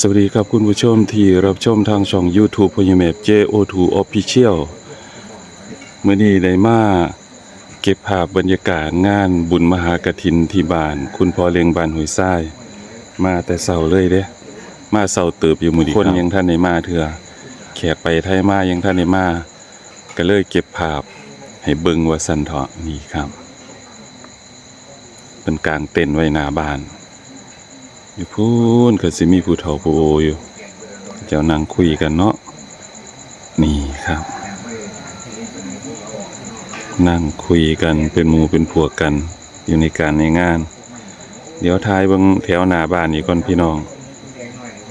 สวัสดีครับคุณผู้ชมที่รับชมทางช่อง YouTube พญเมบ JO2 Official เมื่อนี้ได้มาเก็บภาพบรรยากาศงานบุญมหากฐินที่บ้าน คุณพ่อเลียงบ้านห้วยทรายมาแต่เช้าเลยเด้ มาเช้าเติบอยู่มื้อนี้คนยังท่านได้มาเถื่อแขกไปไทยมายังท่านได้มา ก็เลยเก็บภาพให้เบิ่งว่าสันเถาะนี่ครับ เป็นกลางเต็นท์ไว้หน้าบ้าน อยู่พูนก็สิมีผู้เฒ่าผู้โออยู่เจ้านั่งคุยกันเนาะนี่ครับ นั่งคุยกันเป็นหมู่เป็นพวกกัน อยู่ในการในงาน เดี๋ยวทายบิ่งแถวหน้าบ้านนี่ก่อนพี่น้อง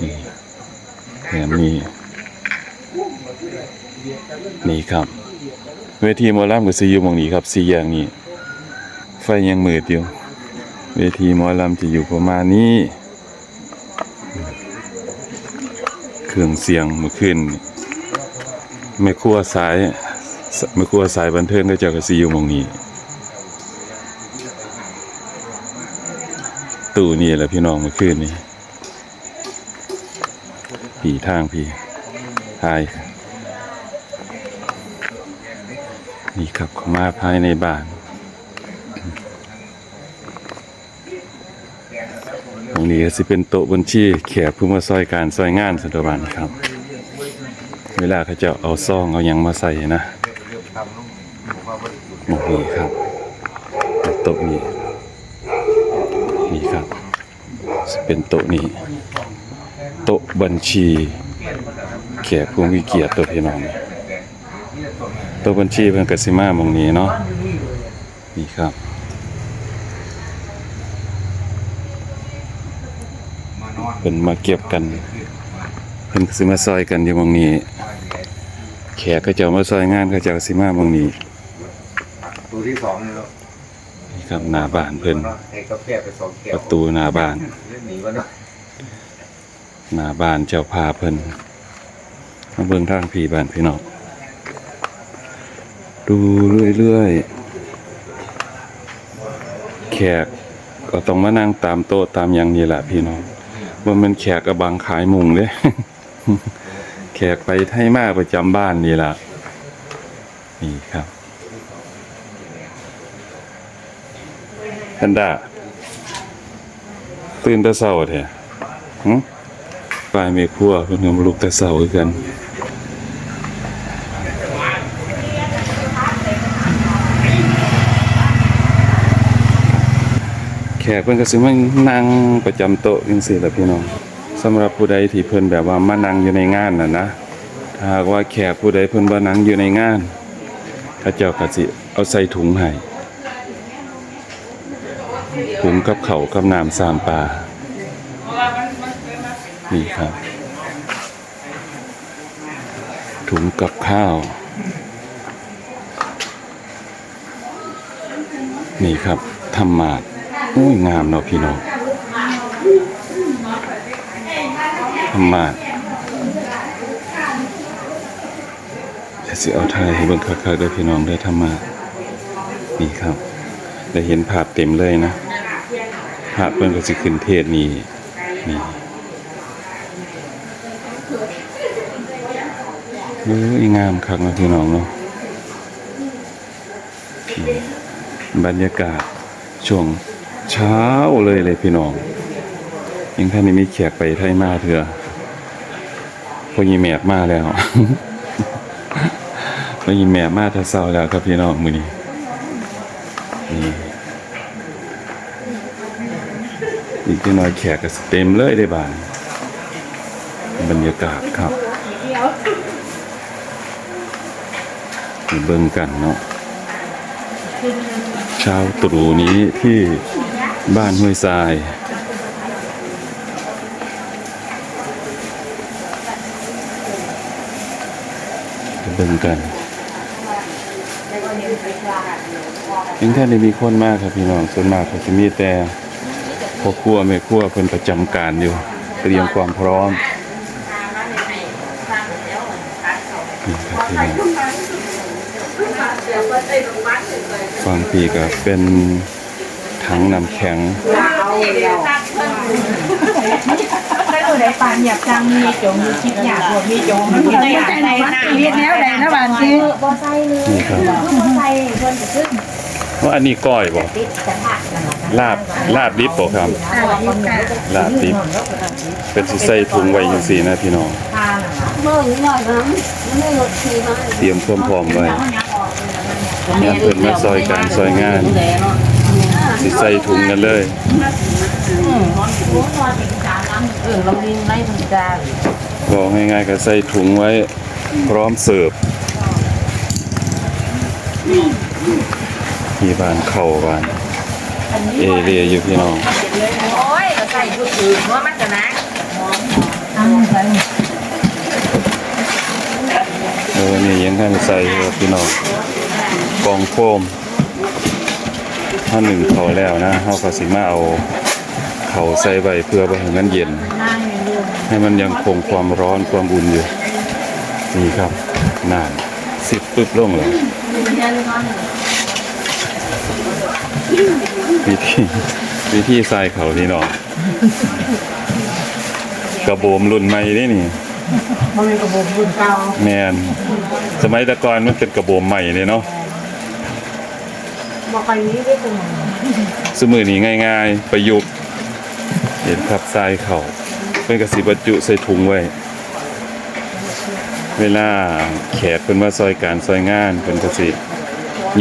นี่แถมนี้นี่ครับเวทีหมอลำก็สิอยู่มองนี้ครับสี่อย่างนี้ ไฟยังมืดอยู่เวทีหมอลำจะอยู่ประมาณนี้ เครื่องเสียงเมื่อคืนนี่แม่ครัวสายแม่ครัวสายบันเทิงก็จะกระซีอยู่มองนี้ ตู้นี่แหละพี่น้องเมื่อคืนนี่ผีทางพี่ทายนี่ครับเข้ามาภายในบ้าน ตรง นี้สิเป็นโต๊ะบัญชีแขกผู้มาซอยการซอยงานสัตบันครับ เวลาเขาจะเอาซองเอาหยังมาใส่นะโอ้โหครับโต๊ะนี้นี่ครับสิเป็นโต๊ะนี้โต๊ะบัญชีแขกผู้มีเกียรติตัวพี่น้องโต๊ะบัญชีเพิ่นกสิมามองนี้เนาะนี่ครับ เพิ่นมาเก็บกันเพิ่นก็สิมาซอยกันอยู่หมองนี้ แขกก็จะมาซอยงานก็จะสิมาหมองนี้ตัวที่สองนี่แล้วนี่ครับหน้าบ้านเพิ่นให้กาแฟไปสองแก้ปวระตูหน้าบ้านเล่นหนีวะเนาะหน้าบ้านเจ้าพาเพิ่นมาเบิ่งทางพี่บ้านพี่น้องดูเรื่อยๆ แขกก็ต้องมานั่งตามโต๊ะตามอย่างนี้แหละพี่น้อง ว่ามันแขกกระบังขายมุงเด้แขกไปไทยมากประจำบ้านนี่ล่ะ นี่ครับทันดาตื่นแต่เช้าแท้หึปลายเมฆพัวเพิ่นก็ลุกแต่เช้าคือกัน แขกเพิ่นก็สิมานั่งประจำโต๊ะจังซี่ล่ะพี่น้องสำหรับผู้ใดที่เพิ่นแบบว่ามานั่งอยู่ในงานน่ะนะถ้าหากว่าแขกผู้ใดเพิ่นบ่นั่งอยู่ในงานเขาเจ้าก็สิเอาใส่ถุงให้ถุงกับเขากับน้ำสามปลานี่ครับ ถุงกับข้าว นี่ครับธรรมาดโอุ้ยงามเนาะพี่น้องธรรมาดจะสิเอาไทยให้เบิ่งคักๆด้อพี่น้องได้อธรรมานี่ครับ ได้เห็นภาพเต็มเลยนะ ภาพเพิ่นก็สิขึ้นเทศนี่นี่เอ้ยงามคักเนาะพี่น้องเนาะนี่บรรยากาศช่วง เช้าเลยเลยพี่น้องยังท่านนี้มีแขกไปไทยมาเถอะพอยีแมบมาแล้วพอยีแมบมาแตะเศร้าแล้วครับพี่น้องมือนี้นี่อีกที่น้อยแขกก็เต็มเลยได้บ้านบรรยากาศครับเบิ่งกันเนาะเช้าตรู่นี้ที่ บ้านห้วยทราย เบิ่งกันยังท่านได้มีคนมากครับพี่น้องส่วนมากเขาจะมีแต่พ่อครัวแม่ครัวเพิ่นประจำการอยู่ เตรียมความพร้อมนี่ครับพี่น้องฟังพี่ก็เป็น ถังน้ำแข็งได้ตัวใดปานอยากจังมีจงมีคิดอยากบ่มีจงมันมีอยากในหน้าเฮ็ดแนวใดนะบาดนี้บ่ใส่เลยนี่ครับบ่ใส่เพิ่นจะขึ้นว่าอันนี้ก้อยบ่ติดจะหักนั่นล่ะลาบลาบดิบบ่ครับอ่าดีค่ะลาบดิบ เป็นสิใส่ถุงไว้จังซี่นะพี่น้องทางนั่นล่ะเมื่อนิดหน่อยนะไม่รถขี่มาเตรียมความพร้อมไว้ยามเพิ่นมาซอยการซอยงาน สิใส่ถุงกันเลยเออเราวิ่งไล่ถึงกลาบอกง่ายๆก็ใส่ถุงไว้ พร้อมเสิร์ฟที่บ้านเข้าบาน เอเรียอยู่พี่น้อง โอ้ยเราใส่ชุดอื่นเพราะมันจะนะเออนี่ยังท่านใส่อยู่พี่น้องกองโฟม ถ้าหนึ่งเขาแล้วนะเฮาก็สิมาเอาเขาใส่ไว้เพื่อบ่ให้มันเย็น ให้มันยังคงความร้อนความอุ่นอยู่ นี่ครับนานสิบปึ๊บลงเลยวิธีวิธีใส่เขานี่เนาะกระโบมรุ่นใหม่นี่นี่มันเป็นกระบอกรุ่นเก่าแมนสมัยแตะกอนมันเป็นกระโบมใหม่เลยเนาะ บ่ค่อยมีได้ตรงสมือนี้ง่ายๆ ประยุกต์เห็นครับทรายเขาเป็นกระสีบรรจุใส่ถุงไว้ เวลาแขกเป็นมาซอยการซอยงานเป็นกระสี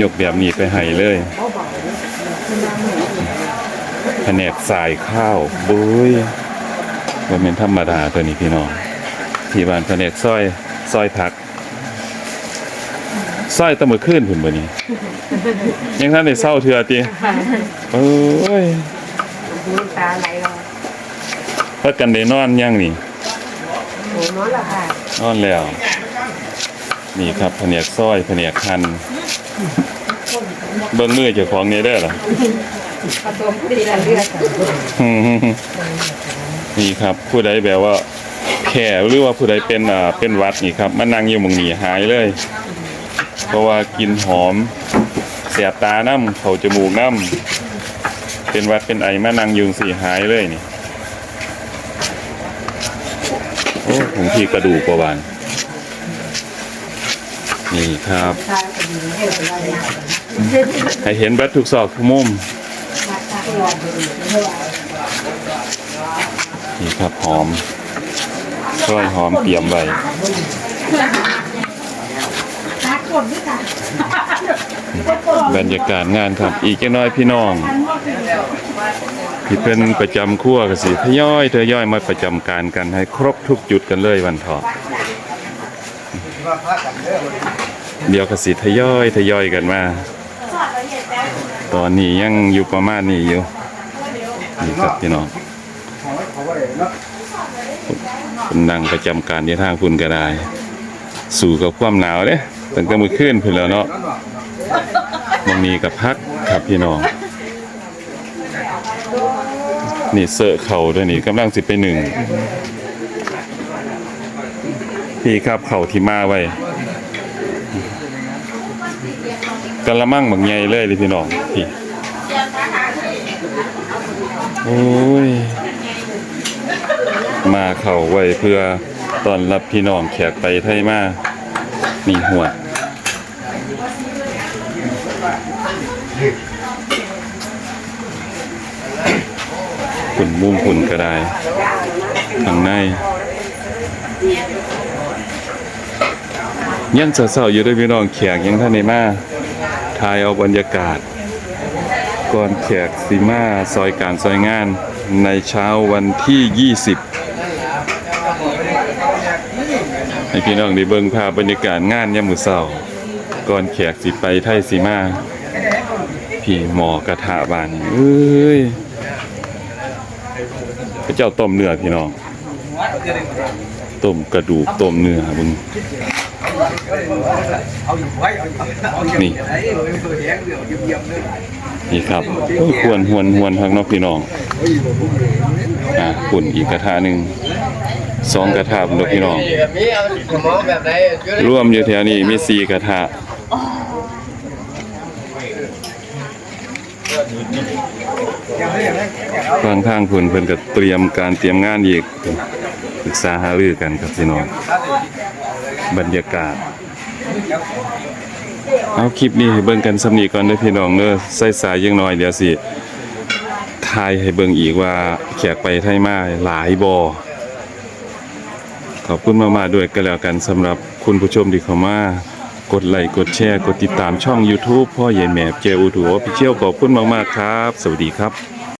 ยกแบบนี้ไปให้เลยแผนกสายข้าวบุ้ยว่าเป็นธรรมดาตัวนี้พี่น้องที่บ้านแผนกซอยซอยผัก ซอยตะมือขึ้นผุนบ่นี้ ยังท่านได้เศร้าเถื่อตีเอ้ยน้ำตาไหลรอพักกันได้นอนยังนี่โอ้น้อยละค่ะนอนแล้ว นี่ครับแผนกซอยแผนกหั่นเบิ่งมือเจ้าของนี่ได้อเหรอ ผสมดีละเลือดนี่ครับผู้ใดแบบว่าแค่หรือว่าผู้ใดเป็นอ่าเป็นหวัดนี่ครับมานั่งอยู่หมองนี้หายเลย เพราะว่ากินหอมเสียบตาน้ำเข่าจมูกน้ำเป็นวัดเป็นไอมานั่งยุงสีหายเลยนี่โอ้ผมพี่กระดูกกว่าบานนี่ครับ ให้เห็นเบัดทุกซอกทุกมุมนี่ครับหอมซอยหอมเตรียมไว้ บรรยากาศงานครับ อีกจักหน้อยพี่น้อง ที่เป็นประจำครั่วกสิทย่อยทย่อยมาประจำการกันให้ครบทุกจุดกันเลยวันเถาะเดี๋ยวกสิทย่อยทย่อยกันมา ตอนนี้ยังอยู่ประมาณนี้อยู่นี่ครับพี่น้องคุณนั่งประจำการที่ทางคุณก็ได้ สู่กับความหนาวเด้ตั้งแต่มื้อคืนเพิ่นแล้วเนาะมันมีกับพักครับพี่น้อง นี่เสอะเข่าด้วยนี่กำลังสิไปหนึ่งพี่ครับเข่าที่มาไว้กะละมังบักใหญ่เลยเลยพี่น้องพี่โอ้ยมาเข่าไว้เพื่อ ตอนรับพี่น้องแขกไปไทยมามีหัวขุนมุมขุนกระไดข้างในยังเศร้าๆอยู่ด้วยพี่น้องแขกยังท่านในมาถ่ายเอาบรรยากาศ ก่อนแขกสีมาซอยการซอยงานในเช้าวันที่ 20 ให้พี่น้องได้เบิ่งภาพบรรยากาศงานยามมื้อเช้าก่อนแขกสิไปไทยสีมาพี่หมอกระทะบานเอ้ยพระเจ้าต้มเนื้อพี่น้องต้มกระดูกต้มเนื้อมึงนี่นี่ครับควรหวนหวนทางนอกพี่น้องอะปุ่นอีกกระทะหนึ่ง สองกระทะพุ่นเด้อพี่น้องมีเอาสมองแบบไหนอยู่ในรวมอยู่แถวนี้มีสี่กระทะฟังทางเพิ่นเพิ่นก็เตรียมการเตรียมงานอีกปรึกษาหารือกันครับพี่น้องบรรยากาศ เอาคลิปนี้ให้เบิ่งกันสำนีก่อนเด้อพี่น้องเด้อใส่สายยังน้อยเดี๋ยวสิทายให้เบิ่งอีกว่าแขกไปไทยมาหลายบ่ ขอบคุณมากๆด้วยก็แล้วกันสำหรับคุณผู้ชมที่เข้ามากดไลค์กดแชร์ กดติดตามช่อง YouTube พ่อใหญ่แหมบเจอูทูออฟฟิเชียลขอบคุณมากๆครับ สวัสดีครับ